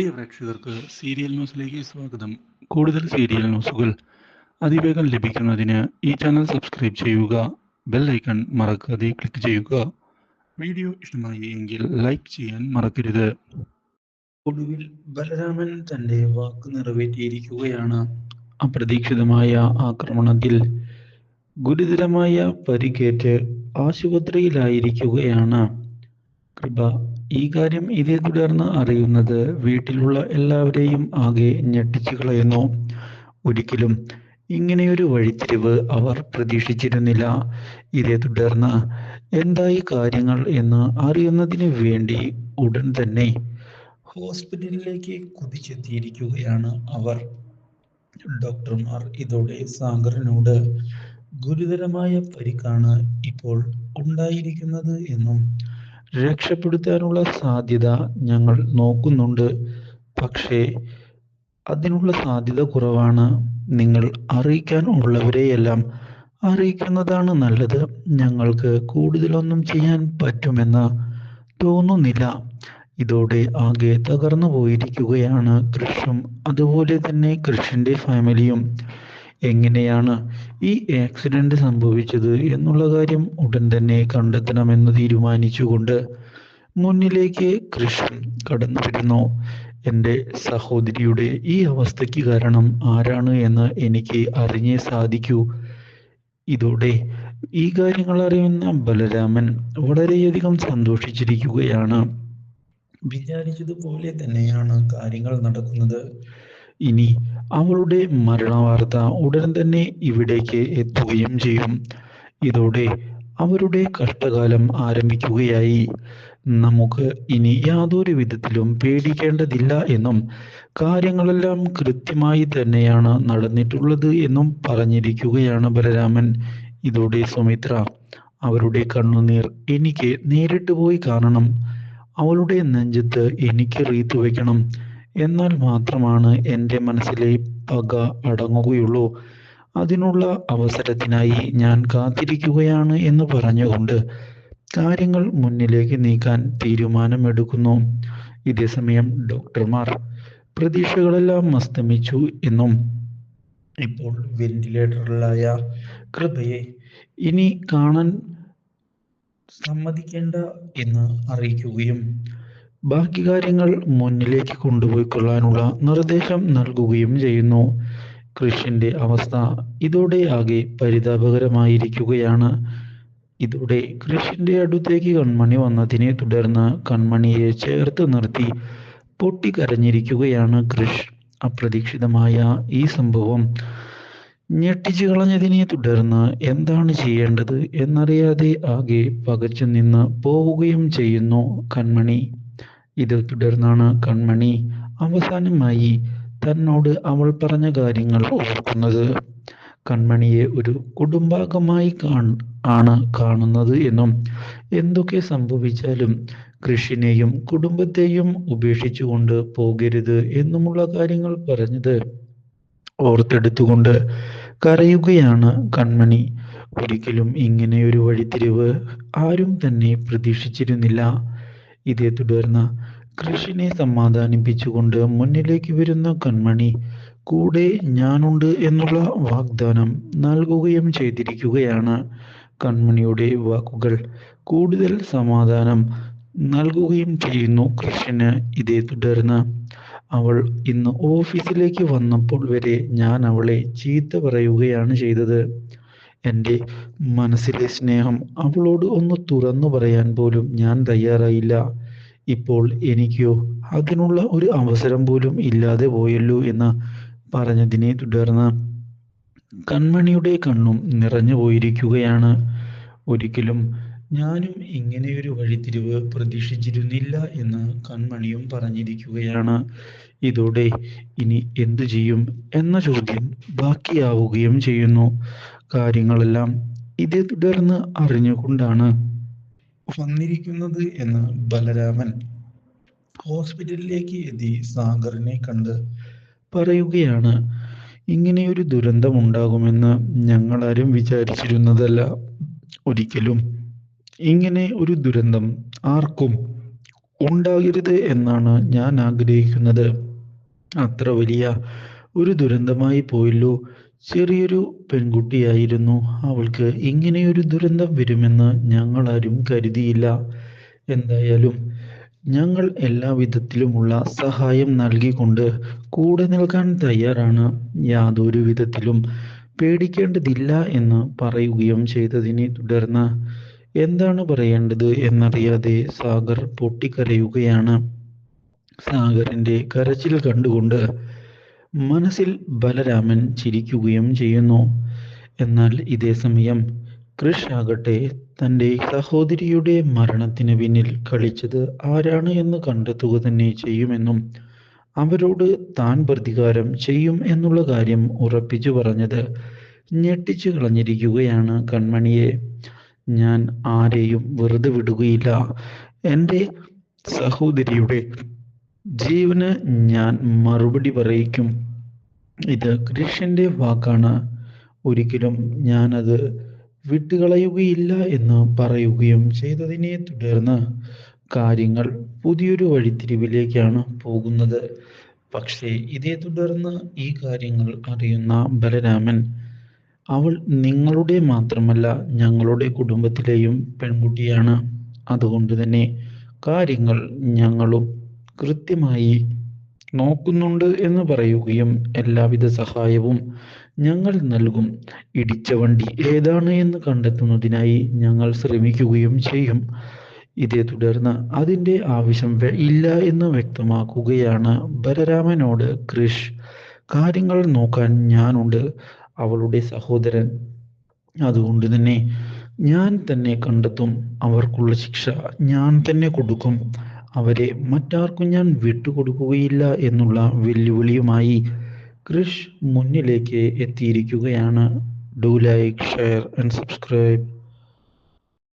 പ്രിയ പ്രേക്ഷകർക്ക് സീരിയൽ ന്യൂസിലേക്ക് സ്വാഗതം. കൂടുതൽ സീരിയൽ ന്യൂസുകൾ അതിവേഗം ലഭിക്കുന്നതിന് ഈ ചാനൽ സബ്സ്ക്രൈബ് ചെയ്യുക ബെൽ ഐക്കൺ മറക്കാതെ ക്ലിക്ക് ചെയ്യുക. വീഡിയോ ഇഷ്ടമായി എങ്കിൽ ലൈക്ക് ചെയ്യാൻ മറക്കരുത്. ഒടുവിൽ ബലരാമൻ തന്റെ വാക്ക് നിറവേറ്റിയിരിക്കുകയാണ്. അപ്രതീക്ഷിതമായ ആക്രമണത്തിൽ ഗുരുതരമായ പരിക്കേറ്റ് ആശുപത്രിയിലായിരിക്കുകയാണ്. കൃപ ഈ കാര്യം ഇതേ തുടർന്ന് അറിയുന്നത് വീട്ടിലുള്ള എല്ലാവരെയും ആകെ ഞെട്ടിച്ചു കളയുന്നു. ഒരിക്കലും ഇങ്ങനെയൊരു വഴിത്തിരിവ് അവർ പ്രതീക്ഷിച്ചിരുന്നില്ല. ഇതേ തുടർന്ന് എന്തായി കാര്യങ്ങൾ എന്ന് അറിയുന്നതിന് വേണ്ടി ഉടൻ തന്നെ ഹോസ്പിറ്റലിലേക്ക് കുതിച്ചെത്തിയിരിക്കുകയാണ് അവർ. ഡോക്ടർമാർ ഇതോടെ സാഗറിനോട് ഗുരുതരമായ പരിക്കാണ് ഇപ്പോൾ ഉണ്ടായിരിക്കുന്നത് എന്നും രക്ഷപ്പെടുത്താനുള്ള സാധ്യത ഞങ്ങൾ നോക്കുന്നുണ്ട്. പക്ഷേ അതിനുള്ള സാധ്യത കുറവാണ്. നിങ്ങൾ അറിയിക്കാൻ ഉള്ളവരെയെല്ലാം അറിയിക്കുന്നതാണ് നല്ലത്. ഞങ്ങൾക്ക് കൂടുതലൊന്നും ചെയ്യാൻ പറ്റുമെന്ന് തോന്നുന്നില്ല. ഇതോടെ ആകെ തകർന്നു പോയിരിക്കുകയാണ് കൃഷും അതുപോലെ തന്നെ കൃഷിന്റെ ഫാമിലിയും എങ്ങനെയാണ് ഈ ആക്സിഡന്റ് സംഭവിച്ചത് എന്നുള്ള കാര്യം ഉടൻ തന്നെ കണ്ടെത്തണമെന്ന് തീരുമാനിച്ചുകൊണ്ട് മുന്നിലേക്ക് കൃഷ്ണൻ കടന്നു വരുന്നു എന്റെ സഹോദരിയുടെ ഈ അവസ്ഥയ്ക്ക് കാരണം ആരാണ് എന്ന് എനിക്ക് അറിഞ്ഞേ സാധിക്കൂ. ഇതോടെ ഈ കാര്യങ്ങൾ അറിയുന്ന ബലരാമൻ വളരെയധികം സന്തോഷിച്ചിരിക്കുകയാണ്. വിചാരിച്ചതുപോലെ തന്നെയാണ് കാര്യങ്ങൾ നടക്കുന്നത്. ഇനി അവളുടെ മരണവാർത്ത ഉടൻ തന്നെ ഇവിടേക്ക് എത്തുകയും ചെയ്യും. ഇതോടെ അവരുടെ കഷ്ടകാലം ആരംഭിക്കുകയായി. നമുക്ക് ഇനി യാതൊരു വിധത്തിലും പേടിക്കേണ്ടതില്ല എന്നും കാര്യങ്ങളെല്ലാം കൃത്യമായി തന്നെയാണ് നടന്നിട്ടുള്ളത് എന്നും പറഞ്ഞിരിക്കുകയാണ് ബലരാമൻ. ഇതോടെ സുമിത്ര അവരുടെ കണ്ണുനീർ എനിക്ക് നേരിട്ട് പോയി കാണണം. അവളുടെ നെഞ്ചത്ത് എനിക്ക് റീത്ത് വെക്കണം എന്നാൽ മാത്രമാണ് എന്റെ മനസ്സിലെ പക അടങ്ങുകയുള്ളൂ. അതിനുള്ള അവസരത്തിനായി ഞാൻ കാത്തിരിക്കുകയാണ് എന്ന് പറഞ്ഞുകൊണ്ട് കാര്യങ്ങൾ മുന്നിലേക്ക് നീക്കാൻ തീരുമാനമെടുക്കുന്നു. ഇതേസമയം ഡോക്ടർമാർ പ്രതീക്ഷകളെല്ലാം അസ്തമിച്ചു എന്നും ഇപ്പോൾ വെന്റിലേറ്ററിലായ കൃപയെ ഇനി കാണാൻ സമ്മതിക്കേണ്ട എന്ന് അറിയിക്കുകയും ബാക്കി കാര്യങ്ങൾ മുന്നിലേക്ക് കൊണ്ടുപോയിക്കൊള്ളാനുള്ള നിർദ്ദേശം നൽകുകയും ചെയ്യുന്നു. കൃഷിന്റെ അവസ്ഥ ഇതോടെ ആകെ പരിതാപകരമായിരിക്കുകയാണ്. ഇതോടെ കൃഷിന്റെ അടുത്തേക്ക് കൺമണി വന്നതിനെ തുടർന്ന് കൺമണിയെ ചേർത്ത് നിർത്തി പൊട്ടിക്കരഞ്ഞിരിക്കുകയാണ് കൃഷ്. അപ്രതീക്ഷിതമായ ഈ സംഭവം ഞെട്ടിച്ചു കളഞ്ഞതിനെ തുടർന്ന് എന്താണ് ചെയ്യേണ്ടത് എന്നറിയാതെ ആകെ പകച്ചു നിന്ന് പോവുകയും ചെയ്യുന്നു കൺമണി. ഇത് തുടർന്നാണ് കൺമണി അവസാനമായി തന്നോട് അവൾ പറഞ്ഞ കാര്യങ്ങൾ ഓർക്കുന്നത്. കൺമണിയെ ഒരു കുടുംബാംഗമായി ആണ് കാണുന്നത് എന്നും എന്തൊക്കെ സംഭവിച്ചാലും കൃഷിനെയും കുടുംബത്തെയും ഉപേക്ഷിച്ചുകൊണ്ട് പോകരുത് എന്നുമുള്ള കാര്യങ്ങൾ പറഞ്ഞത് ഓർത്തെടുത്തുകൊണ്ട് കരയുകയാണ് കൺമണി. ഒരിക്കലും ഇങ്ങനെ ഒരു വഴിത്തിരിവ് ആരും തന്നെ പ്രതീക്ഷിച്ചിരുന്നില്ല. ഇതേ തുടർന്ന് കൃഷിനെ സമാധാനിപ്പിച്ചുകൊണ്ട് മുന്നിലേക്ക് വരുന്ന കൺമണി കൂടെ ഞാനുണ്ട് എന്നുള്ള വാഗ്ദാനം നൽകുകയും ചെയ്തിരിക്കുകയാണ് കൺമണിയുടെ വാക്കുകൾ. കൂടുതൽ സമാധാനം നൽകുകയും ചെയ്യുന്നു കൃഷ്ണന് ഇതേ തുടർന്ന്. അവൾ ഇന്ന് ഓഫീസിലേക്ക് വന്നപ്പോൾ വരെ ഞാൻ അവളെ ചീത്ത പറയുകയാണ് ചെയ്തത്. എന്റെ മനസ്സിലെ സ്നേഹം അവളോട് ഒന്ന് തുറന്നു പറയാൻ പോലും ഞാൻ തയ്യാറായില്ല. ഇപ്പോൾ എനിക്കോ അതിനുള്ള ഒരു അവസരം പോലും ഇല്ലാതെ പോയല്ലോ എന്ന് പറഞ്ഞതിനെ തുടർന്ന് കൺമണിയുടെ കണ്ണും നിറഞ്ഞു പോയിരിക്കുകയാണ്. ഒരിക്കലും ഞാനും ഇങ്ങനെയൊരു വഴിത്തിരിവ് പ്രതീക്ഷിച്ചിരുന്നില്ല എന്ന് കൺമണിയും പറഞ്ഞിരിക്കുകയാണ്. ഇതോടെ ഇനി എന്തു ചെയ്യും എന്ന ചോദ്യം ബാക്കിയാവുകയും ചെയ്യുന്നു. കാര്യങ്ങളെല്ലാം ഇതേ തുടർന്ന് അറിഞ്ഞുകൊണ്ടാണ് വന്നിരിക്കുന്നത് എന്ന് ബലരാമൻ ഹോസ്പിറ്റലിലേക്ക് എത്തി സാഗറിനെ കണ്ട് പറയുകയാണ് ഇങ്ങനെയൊരു ദുരന്തം ഉണ്ടാകുമെന്ന് ഞങ്ങളാരും വിചാരിച്ചിരുന്നതല്ല. ഒരിക്കലും ഇങ്ങനെ ഒരു ദുരന്തം ആർക്കും ഉണ്ടാകരുത് എന്നാണ് ഞാൻ ആഗ്രഹിക്കുന്നത്. അത്ര വലിയ ഒരു ദുരന്തമായി പോയല്ലോ ചെറിയൊരു പെൺകുട്ടിയായിരുന്നു. അവൾക്ക് ഇങ്ങനെയൊരു ദുരന്തം വരുമെന്ന് ഞങ്ങളാരും കരുതിയില്ല. എന്തായാലും ഞങ്ങൾ എല്ലാ വിധത്തിലുമുള്ള സഹായം നൽകിക്കൊണ്ട് കൂടെ നിൽക്കാൻ തയ്യാറാണ്. യാതൊരു വിധത്തിലും പേടിക്കേണ്ടതില്ല എന്ന് പറയുകയും ചെയ്തതിനെ തുടർന്ന് എന്താണ് പറയേണ്ടത് എന്നറിയാതെ സാഗർ പൊട്ടിക്കരയുകയാണ്. സാഗറിന്റെ കരച്ചിൽ കണ്ടുകൊണ്ട് മനസ്സിൽ ബലരാമൻ ചിരിക്കുകയും ചെയ്യുന്നു. എന്നാൽ ഇതേ സമയം കൃഷ് ആകട്ടെ തന്റെ സഹോദരിയുടെ മരണത്തിന് പിന്നിൽ കളിച്ചത് ആരാണ് എന്ന് കണ്ടെത്തുക തന്നെ ചെയ്യുമെന്നും അവരോട് താൻ പ്രതികാരം ചെയ്യും എന്നുള്ള കാര്യം ഉറപ്പിച്ചു പറഞ്ഞത് ഞെട്ടിച്ചു കളഞ്ഞിരിക്കുകയാണ് കൺമണിയെ. ഞാൻ ആരെയും വെറുതെ വിടുകയില്ല. എന്റെ സഹോദരിയുടെ ജീവന് ഞാൻ മറുപടി പറയിക്കും. ഇത് കൃഷ്ണന്റെ വാക്കാണ്. ഒരിക്കലും ഞാൻ ഞാനത് വിട്ടുകളയുകയില്ല എന്ന് പറയുകയും ചെയ്തതിനെ തുടർന്ന് കാര്യങ്ങൾ പുതിയൊരു വഴിത്തിരിവിലേക്കാണ് പോകുന്നത്. പക്ഷേ ഇതേ തുടർന്ന് ഈ കാര്യങ്ങൾ അറിയുന്ന ബലരാമൻ അവൾ നിങ്ങളുടെ മാത്രമല്ല ഞങ്ങളുടെ കുടുംബത്തിലെയും പെൺകുട്ടിയാണ്. അതുകൊണ്ട് തന്നെ കാര്യങ്ങൾ ഞങ്ങളും കൃത്യമായി നോക്കുന്നുണ്ട് എന്ന് പറയുകയും എല്ലാവിധ സഹായവും ഞങ്ങൾ നൽകും. ഇടിച്ച വണ്ടി ഏതാണ് എന്ന് കണ്ടെത്തുന്നതിനായി ഞങ്ങൾ ശ്രമിക്കുകയും ചെയ്യും. ഇതേ തുടർന്ന് അതിന്റെ ആവശ്യം ഇല്ല എന്ന് വ്യക്തമാക്കുകയാണ് ബലരാമനോട് കൃഷ്. കാര്യങ്ങൾ നോക്കാൻ ഞാനുണ്ട്. അവളുടെ സഹോദരൻ അതുകൊണ്ട് തന്നെ ഞാൻ തന്നെ കണ്ടെത്തും. അവർക്കുള്ള ശിക്ഷ ഞാൻ തന്നെ കൊടുക്കും. അവരെ മറ്റാർക്കും ഞാൻ വിട്ടുകൊടുക്കുകയില്ല എന്നുള്ള വെല്ലുവിളിയുമായി കൃഷ് മുന്നിലേക്ക് എത്തിയിരിക്കുകയാണ്. Do like share and subscribe